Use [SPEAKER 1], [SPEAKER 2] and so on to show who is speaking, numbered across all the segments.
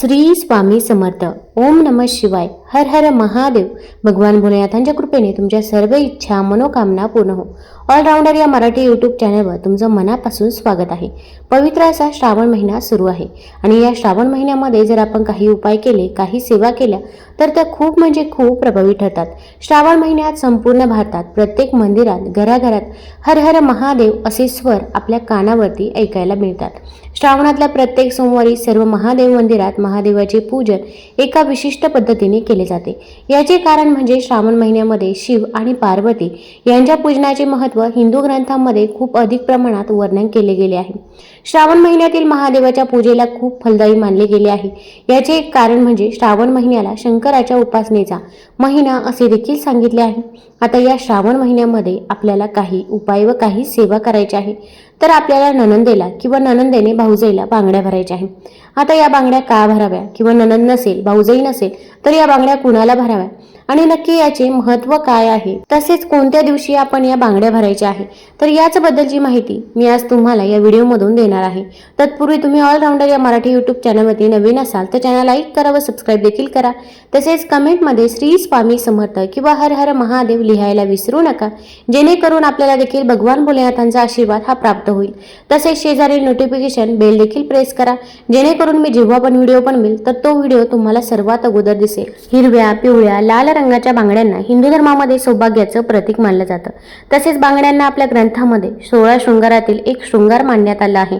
[SPEAKER 1] श्री स्वामी समर्थ. ओम नमः शिवाय. हर हर महादेव. भगवान भोलेनाथांच्या कृपेने तुमच्या सर्व इच्छा मनोकामना पूर्ण हो. ऑलराऊंडर या मराठी यूट्यूब चॅनलवर तुमचं मनापासून स्वागत आहे. पवित्र असा श्रावण महिना सुरू आहे. आणि या श्रावण महिन्यामध्ये जर आपण काही उपाय केले काही सेवा केल्या तर त्या खूप म्हणजे खूप प्रभावी ठरतात. श्रावण महिन्यात संपूर्ण भारतात प्रत्येक मंदिरात घराघरात हर हर महादेव असे स्वर आपल्या कानावरती ऐकायला मिळतात. श्रावणातल्या प्रत्येक सोमवारी सर्व महादेव मंदिरात महादेवाचे पूजन एका विशिष्ट पद्धतीने केले जाते. याचे कारण म्हणजे श्रावण महिन्यामध्ये शिव आणि पार्वती यांच्या पूजनाचे महत्त्व हिंदू ग्रंथांमध्ये खूप अधिक प्रमाणात वर्णन केले गेले आहे. श्रावण महिन्यातील महादेवाच्या पूजेला खूप फलदायी मानले गेले आहे. याचे एक कारण म्हणजे श्रावण महिन्याला शंकराच्या उपासनेचा महिना असे देखील सांगितले आहे. आता या श्रावण महिन्यामध्ये आपल्याला काही उपाय व काही सेवा करायची आहे. तर आपल्याला ननंदेला किंवा ननंदेने भाऊजाईला बांगड्या भरायच्या आहे आता या बांगड्या का भराव्या किंवा ननंद नसेल भाऊजाई नसेल तर या बांगड्या कुणाला भराव्या आणि नक्की याचे महत्त्व काय आहे? तसेच कोणत्या दिवशी आपण या बांगड्या भरायच्या आहे? तर याचबद्दलची माहिती मी आज तुम्हाला या व्हिडिओमधून देणार आहे. तत्पूर्वी तुम्ही ऑलराऊंडर या मराठी यूट्यूब चॅनलवरती नवीन असाल तर चॅनल लाईक करा व सबस्क्राईब देखील करा. तसेच कमेंटमध्ये श्री स्वामी समर्थ किंवा हर हर महादेव लिहायला विसरू नका जेणेकरून आपल्याला देखील भगवान भोलेनाथांचा आशीर्वाद हा प्राप्त होईल. तसेच शेजारी नोटिफिकेशन बेल देखील प्रेस करा जेणेकरून मी जेव्हा पण व्हिडिओ बनवेल तर तो व्हिडिओ तुम्हाला सर्वात अगोदर दिसेल. हिरव्या पिवळ्या लाल रंगाच्या बांगड्यांना हिंदू धर्मामध्ये सौभाग्याचं प्रतीक मानलं जातं. तसेच बांगड्यांना आपल्या ग्रंथामध्ये सोळा शृंगारातील एक शृंगार मानण्यात आला आहे.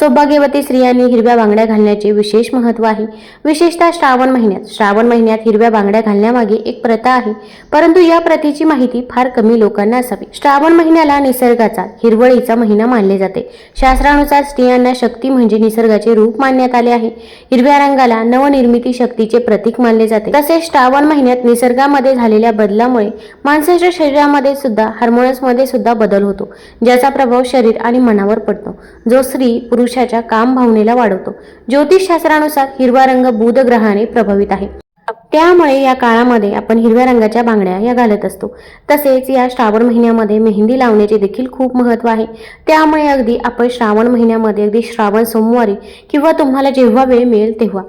[SPEAKER 1] सौभाग्यवती स्त्रियांनी हिरव्या बांगड्या घालण्याचे विशेष महत्त्व आहे. विशेषतः श्रावण महिन्यात. श्रावण महिन्यात हिरव्या बांगड्या घालण्यामागे एक प्रथा आहे. परंतु या प्रथेची माहिती फार कमी लोकांना असावी. श्रावण महिन्याला निसर्गाचा हिरवळीचा महिना मानले जाते. शास्त्रानुसार स्त्रियांना शक्ती म्हणजे निसर्गाचे रूप मानण्यात आले आहे. हिरव्या रंगाला नवनिर्मिती शक्तीचे प्रतीक मानले जाते. तसेच श्रावण महिन्यात निसर्ग निसर्गामध्ये झालेल्या बदलामुळे माणसाच्या शरीरामध्ये सुद्धा हार्मोन्समध्ये सुद्धा बदल होतो ज्याचा प्रभाव शरीर आणि मनावर पडतो. जो स्त्री पुरुषाच्या काम भावनेला वाढवतो. ज्योतिषशास्त्रानुसार हिरवा रंग बुध ग्रहाने प्रभावित आहे. त्यामुळे या काळामध्ये आपण हिरव्या रंगाच्या बांगड्या या घालत असतो. तसेच या श्रावण महिन्यामध्ये मेहंदी लावण्याचे देखील खूप महत्त्व आहे. त्यामुळे अगदी आपण श्रावण महिन्यामध्ये अगदी श्रावण सोमवारी किंवा तुम्हाला जेव्हा वेळ मिळेल तेव्हा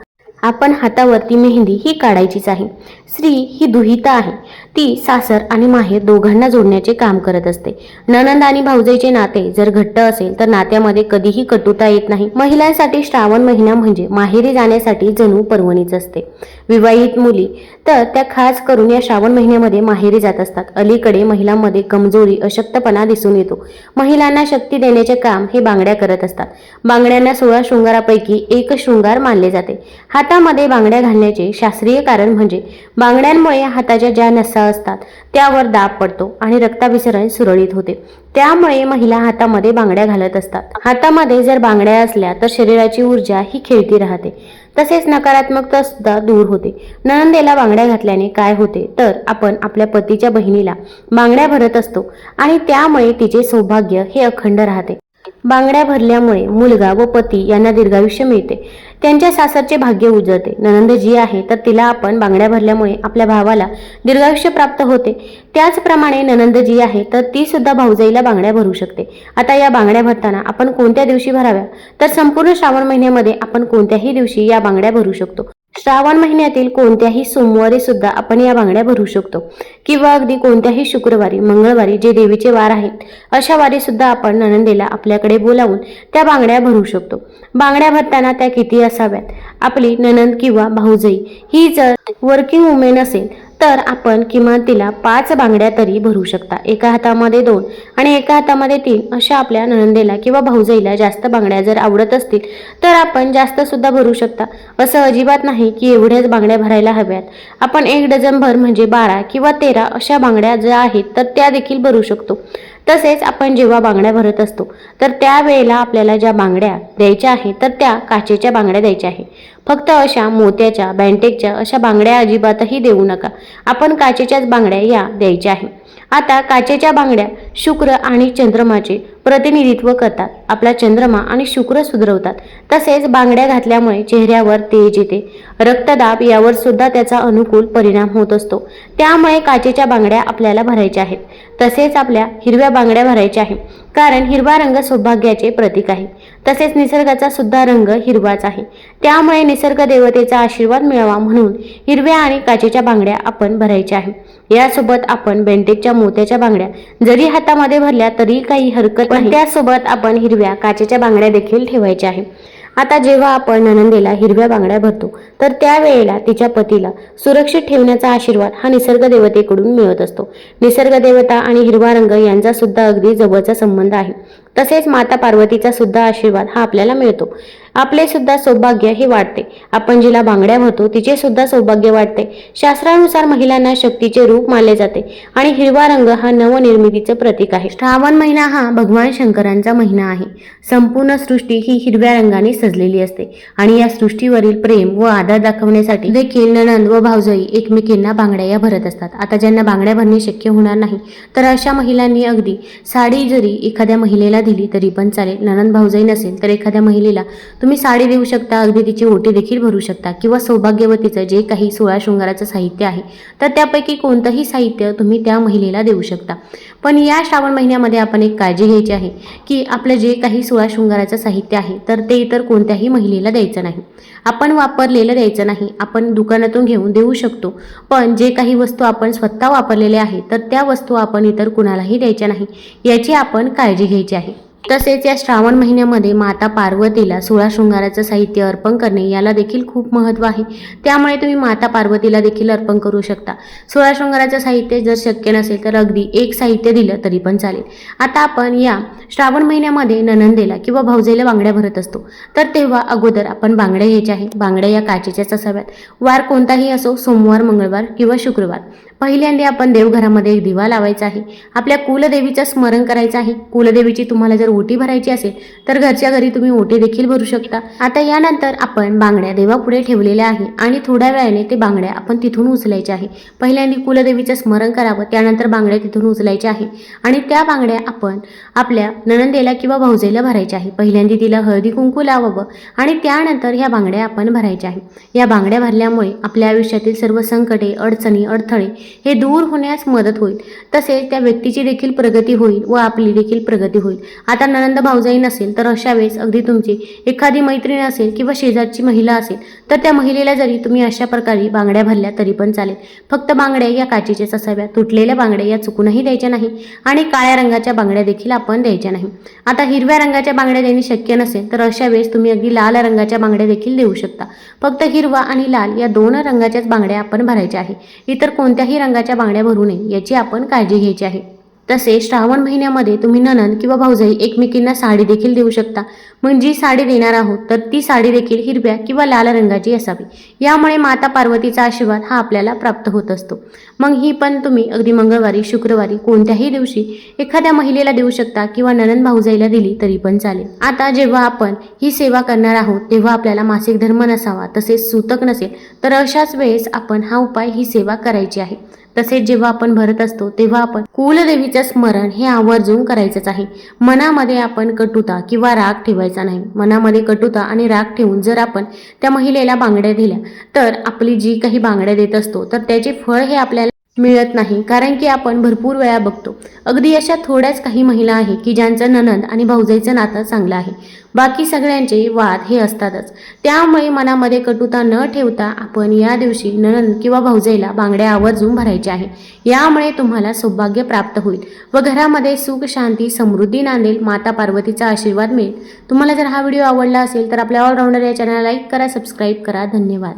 [SPEAKER 1] आपण हातावरती मेहंदी ही काढायचीच आहे. स्त्री ही दुहिता आहे. ती सासर आणि माहेर दोघांना जोडण्याचे काम करत असते. ननंद आणि भाऊजाईचे नाते जर घट्ट असेल तर नात्यामध्ये कधीही कटुता येत नाही. महिलांसाठी श्रावण महिना म्हणजे माहेरी जाण्यासाठी जणू पर्वणीच असते. विवाहित मुली तर त्या खास करून या श्रावण महिन्यामध्ये माहेरी जात असतात. अलीकडे महिलांमध्ये कमजोरी अशक्तपणा दिसून येतो. महिलांना शक्ती देण्याचे काम हे बांगड्या करत असतात. बांगड्यांना सोळा शृंगारापैकी एक शृंगार मानले जाते. हातामध्ये बांगड्या घालण्याचे शास्त्रीय कारण म्हणजे बांगड्यांमुळे हाताच्या ज्या नसा असतात. त्यावर दाब पडतो आणि रक्ताभिसरण सुरळीत होते. त्यामुळे महिला हातामध्ये बांगड्या घालत असतात. हातामध्ये जर बांगड्या असल्या तर शरीराची ऊर्जा ही खेळती राहते. तसेच नकारात्मकता सुद्धा दूर होते. ननंदेला बांगड्या घातल्याने काय होते? तर आपण आपल्या पतीच्या बहिणीला बांगड्या भरत असतो आणि त्यामुळे तिचे सौभाग्य हे अखंड राहते. बांगड्या भरल्यामुळे मुलगा व पती यांना दीर्घायुष्य मिळते. त्यांच्या सासरचे भाग्य उजळते. ननंद जी आहे तर तिला आपण बांगड्या भरल्यामुळे आपल्या भावाला दीर्घायुष्य प्राप्त होते. त्याचप्रमाणे ननंद जी आहे तर ती सुद्धा भाऊजाईला बांगड्या भरू शकते. आता या बांगड्या भरताना आपण कोणत्या दिवशी भराव्या? तर संपूर्ण श्रावण महिन्यामध्ये आपण कोणत्याही दिवशी या बांगड्या भरू शकतो. श्रावण महिन्यातील कोणत्याही सोमवारी सुद्धा आपण या बांगड्या भरू शकतो. किंवा अगदी कोणत्याही शुक्रवारी मंगळवारी जे देवीचे वार आहेत अशा वारी सुद्धा आपण ननंदेला आपल्याकडे बोलावून त्या बांगड्या भरू शकतो. बांगड्या भरताना त्या किती असाव्यात? आपली ननंद किंवा भाऊजई ही जर वर्किंग वुमेन असेल तर आपण किमान तिला पाच बांगड्या तरी भरू शकता. एका हातामध्ये दोन आणि एका हातामध्ये तीन अशा आपल्या नणंदेला किंवा भाऊजाईला जास्त बांगड्या जर आवडत असतील तर आपण जास्त सुद्धा भरू शकता. असं अजिबात नाही की एवढ्याच बांगड्या भरायला हव्यात. आपण एक डझन भर म्हणजे बारा किंवा तेरा अशा बांगड्या ज्या आहेत तर त्या देखील भरू शकतो. तसेच आपण जेव्हा बांगड्या भरत असतो तर त्यावेळेला आपल्याला ज्या बांगड्या द्यायच्या आहेत तर त्या काचेच्या बांगड्या द्यायच्या आहे फक्त अशा मोत्याच्या बँटेकच्या अशा बांगड्या अजिबातही देऊ नका. आपण काचेच्याच बांगड्या या द्यायच्या आहे. आता काचेच्या बांगड्या शुक्र आणि चंद्रमाचे प्रतिनिधित्व करतात. आपला चंद्रमा आणि शुक्र सुधरवतात. तसेच बांगड्या घातल्यामुळे चेहऱ्यावर तेज येते. रक्तदाब यावर सुद्धा त्याचा अनुकूल परिणाम होत असतो. त्यामुळे काचेच्या बांगड्या आपल्याला भरायच्या आहेत. तसेच आपल्या हिरव्या बांगड्या भरायच्या आहेत. कारण हिरवा रंग सौभाग्याचे प्रतीक आहे. तसेच निसर्गाचा सुद्धा रंग हिरवाच आहे. त्यामुळे निसर्ग देवतेचा आशीर्वाद मिळावा म्हणून हिरव्या आणि काचेच्या बांगड्या आपण भरायच्या आहे. यासोबत आपण बेंटेकच्या मोत्याच्या बांगड्या जरी हातामध्ये भरल्या तरी काही हरकत त्यासोबत आपण हिरव्या काचेच्या बांगड्या देखील ठेवायच्या आहे. आता जेव्हा आपण ननंदेला हिरव्या बांगड्या भरतो तर त्यावेळेला तिच्या पतीला सुरक्षित ठेवण्याचा आशीर्वाद हा निसर्ग देवतेकडून मिळत असतो. निसर्ग देवता आणि हिरवा रंग यांचा सुद्धा अगदी जवळचा संबंध आहे. तसेच माता पार्वतीचा सुद्धा आशीर्वाद हा आपल्याला मिळतो. आपले सुद्धा सौभाग्य हे वाढते. आपण जिला बांगड्या भरतो तिचे सुद्धा सौभाग्य वाढते. शास्त्रानुसार महिलांना शक्तीचे रूप मानले जाते आणि हिरवा रंग हा नवनिर्मितीचं प्रतीक आहे. श्रावण महिना हा भगवान शंकरांचा महिना आहे. संपूर्ण सृष्टी ही हिरव्या रंगाने सजलेली असते आणि या सृष्टीवरील प्रेम व आदर दाखवण्यासाठी देखील ननंद व भावजई एकमेकींना बांगड्या या भरत असतात. आता ज्यांना बांगड्या भरणे शक्य होणार नाही तर अशा महिलांनी अगदी साडी जरी एखाद्या महिलेला दिली तरी पण चालेल. ननंद भाऊजाई नसेल तर एखाद्या महिलेला तुम्ही साडी देऊ शकता अगदी तिची ओटी देखील भरू शकता किंवा सौभाग्यवतीचं जे काही सोळा शृंगाराचं साहित्य आहे तर त्यापैकी कोणतंही साहित्य तुम्ही त्या महिलेला देऊ शकता. पण या श्रावण महिन्यामध्ये आपण एक काळजी घ्यायची आहे की आपलं जे काही सोळा शृंगाराचं साहित्य आहे तर ते इतर कोणत्याही महिलेला द्यायचं नाही. आपण वापरलेलं द्यायचं नाही आपण दुकानातून घेऊन देऊ शकतो पण जे काही वस्तू आपण स्वतः वापरलेल्या आहे तर त्या वस्तू आपण इतर कुणालाही द्यायच्या नाही याची आपण काळजी घ्यायची आहे. तसेच या श्रावण महिन्यामध्ये माता पार्वतीला सोळा शृंगाराचं साहित्य अर्पण करणे याला देखील खूप महत्त्व आहे. त्यामुळे तुम्ही माता पार्वतीला देखील अर्पण करू शकता. सोळा शृंगाराचं साहित्य जर शक्य नसेल तर अगदी एक साहित्य दिलं तरी पण चालेल. आता आपण या श्रावण महिन्यामध्ये ननंदेला किंवा भाऊजेला बांगड्या भरत असतो. तर तेव्हा अगोदर आपण बांगड्या घ्यायच्या आहे. बांगड्या या काचेच्याच असाव्यात वार कोणताही असो सोमवार मंगळवार किंवा शुक्रवार. पहिल्यांदा आपण देवघरामध्ये एक दिवा लावायचा आहे. आपल्या कुलदेवीचं स्मरण करायचं आहे. कुलदेवीची तुम्हाला जर ओटी भरायची असेल तर घरच्या घरी तुम्ही ओटी देखील भरू शकता. आता यानंतर आपण बांगड्या देवापुढे ठेवलेल्या आहे आणि थोड्या वेळाने ते बांगड्या आपण तिथून उचलायच्या आहे. पहिल्यांदा कुलदेवीचं स्मरण करावं त्यानंतर बांगड्या तिथून उचलायच्या आहे. आणि त्या बांगड्या आपण आपल्या नणंदेला किंवा भाऊजेला भरायच्या आहे. पहिल्यांदा तिला हळदी कुंकू लावावं आणि त्यानंतर ह्या बांगड्या आपण भरायच्या आहे. या बांगड्या भरल्यामुळे आपल्या आयुष्यातील सर्व संकटे अडचणी अडथळे हे दूर होण्यास मदत होईल. तसेच त्या व्यक्तीची देखील प्रगती होईल व आपली देखील प्रगती होईल. आता ननंद भाऊजाई नसेल तर अशा वेळेस अगदी तुमची एखादी मैत्रीण असेल किंवा शेजारची महिला असेल तर त्या महिलेला जरी तुम्ही अशा प्रकारे बांगड्या भरल्या तरी पण चालेल. फक्त बांगड्या या काचेच्याच असाव्या तुटलेल्या बांगड्या या चुकूनही द्यायच्या नाही आणि काळ्या रंगाच्या बांगड्या देखील आपण द्यायच्या नाही. आता हिरव्या रंगाच्या बांगड्या देणे शक्य नसेल तर अशा वेळेस तुम्ही अगदी लाल रंगाच्या बांगड्या देखील देऊ शकता. फक्त हिरवा आणि लाल या दोन रंगाच्याच बांगड्या आपण भरायच्या आहे. इतर कोणत्याही रंगाच्या बांगड्या भरू नये याची आपण काळजी घ्यायची आहे. तसेच श्रावण महिन्यामध्ये तुम्ही ननंद किंवा भाऊजाई एकमेकींना साडी देखील देऊ शकता. मग जी साडी देणार आहोत तर ती साडी देखील हिरव्या किंवा लाल रंगाची असावी. यामुळे माता पार्वतीचा आशीर्वाद हा आपल्याला प्राप्त होत असतो. मग ही पण तुम्ही अगदी मंगळवारी शुक्रवारी कोणत्याही दिवशी एखाद्या महिलेला देऊ शकता किंवा ननंद भाऊजाईला दिली तरी पण चालेल. आता जेव्हा आपण ही सेवा करणार आहोत तेव्हा आपल्याला मासिक धर्म नसावा तसेच सूतक नसेल तर अशाच वेळेस आपण हा उपाय ही सेवा करायची आहे. तसेच जेव्हा आपण भरत असतो तेव्हा आपण कुलदेवीचं स्मरण हे आवर्जून करायचंच आहे. मनामध्ये आपण कटुता किंवा राग ठेवायचा नाही. मनामध्ये कटुता आणि राग ठेवून जर आपण त्या महिलेला बांगड्या दिल्या तर आपली जी काही बांगड्या देत असतो तर त्याचे फळ हे आपल्याला मिळत नाही. कारण की आपण भरपूर वेळा बघतो. अगदी अशा थोड्याच काही महिला आहे की ज्यांचं ननंद आणि भाऊजाईचं नातं चांगलं आहे. बाकी सगळ्यांचे वाद हे असतातच. त्यामुळे मनामध्ये कटुता न ठेवता आपण या दिवशी ननंद किंवा भाऊजाईला बांगड्या आवर्जून भरायचे आहे. यामुळे तुम्हाला सौभाग्य प्राप्त होईल व घरामध्ये सुख शांती समृद्धी नांदेल माता पार्वतीचा आशीर्वाद मिळेल. तुम्हाला जर हा व्हिडिओ आवडला असेल तर आपल्या ऑलराऊंडर या चॅनलला लाईक करा सबस्क्राईब करा. धन्यवाद.